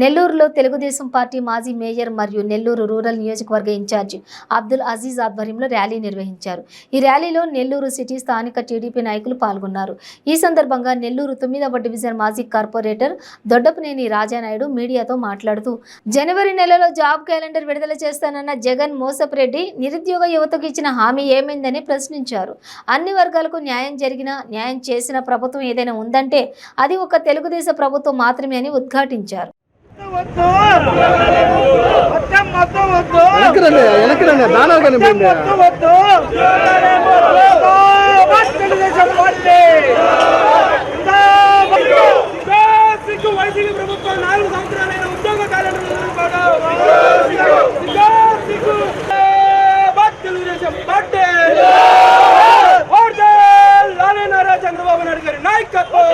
నెల్లూరులో తెలుగుదేశం పార్టీ మాజీ మేయర్ మరియు నెల్లూరు రూరల్ నియోజకవర్గ ఇన్ఛార్జి అబ్దుల్ అజీజ్ ఆధ్వర్యంలో ర్యాలీ నిర్వహించారు. ఈ ర్యాలీలో నెల్లూరు సిటీ స్థానిక టీడీపీ నాయకులు పాల్గొన్నారు. ఈ సందర్భంగా నెల్లూరు తొమ్మిదవ డివిజన్ మాజీ కార్పొరేటర్ దొడ్డపనేని రాజానాయుడు మీడియాతో మాట్లాడుతూ జనవరి నెలలో జాబ్ క్యాలెండర్ విడుదల చేస్తానన్న జగన్ మోసప్ రెడ్డి నిరుద్యోగ యువతకు ఇచ్చిన హామీ ఏమైందని ప్రశ్నించారు. అన్ని వర్గాలకు న్యాయం జరిగిన న్యాయం చేసిన ప్రభుత్వం ఏదైనా ఉందంటే అది ఒక తెలుగుదేశం ప్రభుత్వం మాత్రమే అని ఉద్ఘాటించారు. వద్దు. మొత్తం మొత్తం వద్దు. వెనక్కి రండి వెనక్కి రండి. బ్యానర్ కనిపించండి మొత్తం వద్దు జిందాబాద్ తెలుగుదేశం పార్టీ జిందాబాద్. సిగ్గు వైసీపీ ప్రభుత్వం నాలుగు సంవత్సరాలైన ఉద్యోగ క్యాలెండర్ సిగ్గు జిందాబాద్ తెలుగుదేశం పార్టీ ఓటే లాలే నారా చంద్రబాబు నాయుడు గారి నాయకత్వం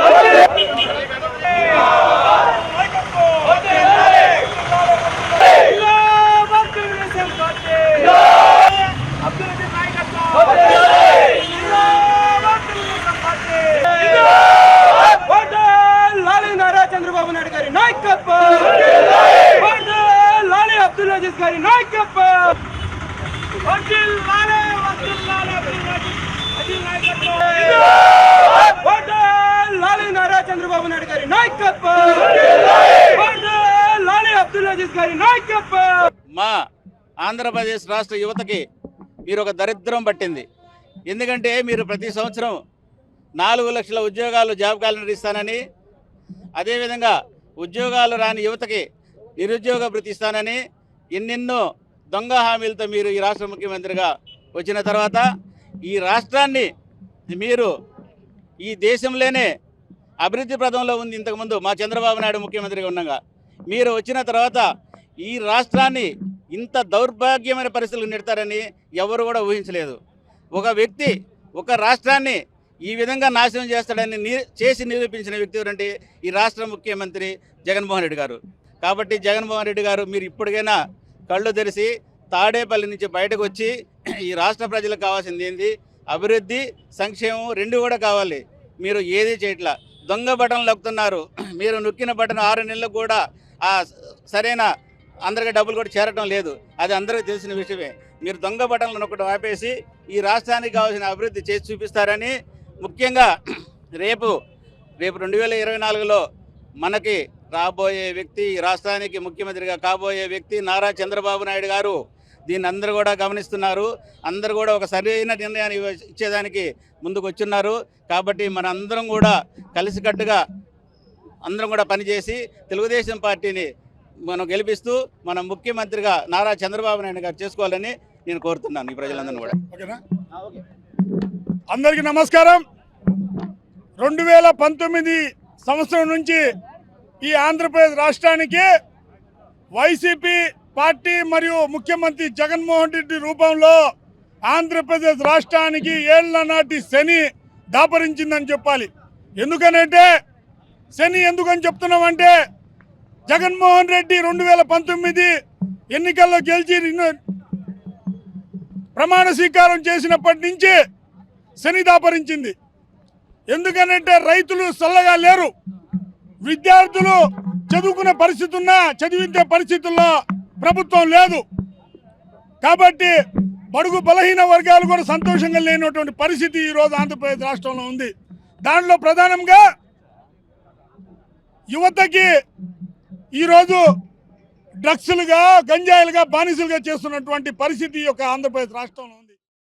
జిందాబాద్ తెలుగుదేశం పార్టీ అబ్దుల్ అజీజ్ నాయకత్వం జిందాబాద్ తెలుగుదేశం పార్టీ ఓటే లాలే నారా చంద్రబాబు నాయుడు గారి నాయకత్వం ఓటే లాలే అబ్దుల్ అజీజ్ గారి నాయకత్వం! నారా చంద్రబాబు నాయుడు గారి నాయకత్వం! అబ్దుల్ అజీజ్ గారి నాయకత్వం! మా ఆంధ్రప్రదేశ్ రాష్ట్ర యువతకి మీరు ఒక దరిద్రం పట్టింది. ఎందుకంటే మీరు ప్రతి సంవత్సరం నాలుగు లక్షల ఉద్యోగాలు జాబ్ క్యాలెండర్ ఇస్తానని అదేవిధంగా ఉద్యోగాలు రాని యువతకి నిరుద్యోగ భృతి ఇస్తానని ఎన్నెన్నో దొంగ హామీలతో మీరు ఈ రాష్ట్ర ముఖ్యమంత్రిగా వచ్చిన తర్వాత ఈ రాష్ట్రాన్ని మీరు ఈ దేశంలోనే అభివృద్ధి ప్రదంలో ఉంది. ఇంతకుముందు మా చంద్రబాబు నాయుడు ముఖ్యమంత్రిగా ఉండగా మీరు వచ్చిన తర్వాత ఈ రాష్ట్రాన్ని ఇంత దౌర్భాగ్యమైన పరిస్థితులు నెడతారని ఎవరు కూడా ఊహించలేదు. ఒక వ్యక్తి ఒక రాష్ట్రాన్ని ఈ విధంగా నాశనం చేస్తాడని చేసి నిరూపించిన వ్యక్తి ఎవరంటే ఈ రాష్ట్ర ముఖ్యమంత్రి జగన్మోహన్ రెడ్డి గారు. కాబట్టి జగన్మోహన్ రెడ్డి గారు మీరు ఇప్పటికైనా కళ్ళు తెరిచి తాడేపల్లి నుంచి బయటకు వచ్చి ఈ రాష్ట్ర ప్రజలకు కావాల్సింది ఏంది? అభివృద్ధి సంక్షేమం రెండు కూడా కావాలి. మీరు ఏది చేయట్లా? దొంగ బటన్ లొక్కుతున్నారు మీరు నొక్కిన బటన్ ఆరు నెలలకు కూడా ఆ సరైన అందరికీ డబ్బులు కూడా చేరటం లేదు. అది అందరికీ తెలిసిన విషయమే. మీరు దొంగ బటన్లు నొక్కడం ఆపేసి ఈ రాష్ట్రానికి కావాల్సిన అభివృద్ధి చేసి చూపిస్తారని ముఖ్యంగా రేపు రేపు రెండు వేల ఇరవై నాలుగులో మనకి రాబోయే వ్యక్తి ఈ రాష్ట్రానికి ముఖ్యమంత్రిగా కాబోయే వ్యక్తి నారా చంద్రబాబు నాయుడు గారు. దీన్ని అందరూ కూడా గమనిస్తున్నారు. అందరూ కూడా ఒక సరైన నిర్ణయాన్ని ఇచ్చేదానికి ముందుకు వచ్చున్నారు కాబట్టి మన అందరం కూడా కలిసికట్టుగా అందరం కూడా పనిచేసి తెలుగుదేశం పార్టీని మనం గెలిపిస్తూ మన ముఖ్యమంత్రిగా నారా చంద్రబాబు నాయుడు గారు చేసుకోవాలని నేను కోరుతున్నాను ఈ ప్రజలందరూ కూడా. అందరికీ నమస్కారం. రెండు వేల పంతొమ్మిది సంవత్సరం నుంచి ఈ ఆంధ్రప్రదేశ్ రాష్ట్రానికి వైసీపీ పార్టీ మరియు ముఖ్యమంత్రి జగన్మోహన్ రెడ్డి రూపంలో ఆంధ్రప్రదేశ్ రాష్ట్రానికి ఏళ్ళ నాటి శని దాపరించిందని చెప్పాలి. ఎందుకనంటే శని ఎందుకని చెప్తున్నామంటే జగన్మోహన్ రెడ్డి రెండు వేల పంతొమ్మిది ఎన్నికల్లో గెలిచి ప్రమాణ స్వీకారం చేసినప్పటి నుంచి శని దాపరించింది. ఎందుకనంటే రైతులు చల్లగా లేరు. విద్యార్థులు చదువుకునే పరిస్థితి ఉన్నా చదివించే పరిస్థితుల్లో ప్రభుత్వం లేదు. కాబట్టి బడుగు బలహీన వర్గాలు కూడా సంతోషంగా లేనటువంటి పరిస్థితి ఈరోజు ఆంధ్రప్రదేశ్ రాష్ట్రంలో ఉంది. దానిలో ప్రధానంగా యువతకి ఈరోజు డ్రగ్స్లుగా గంజాయిలుగా బానిసలుగా చేస్తున్నటువంటి పరిస్థితి యొక్క ఆంధ్రప్రదేశ్ రాష్ట్రంలో ఉంది.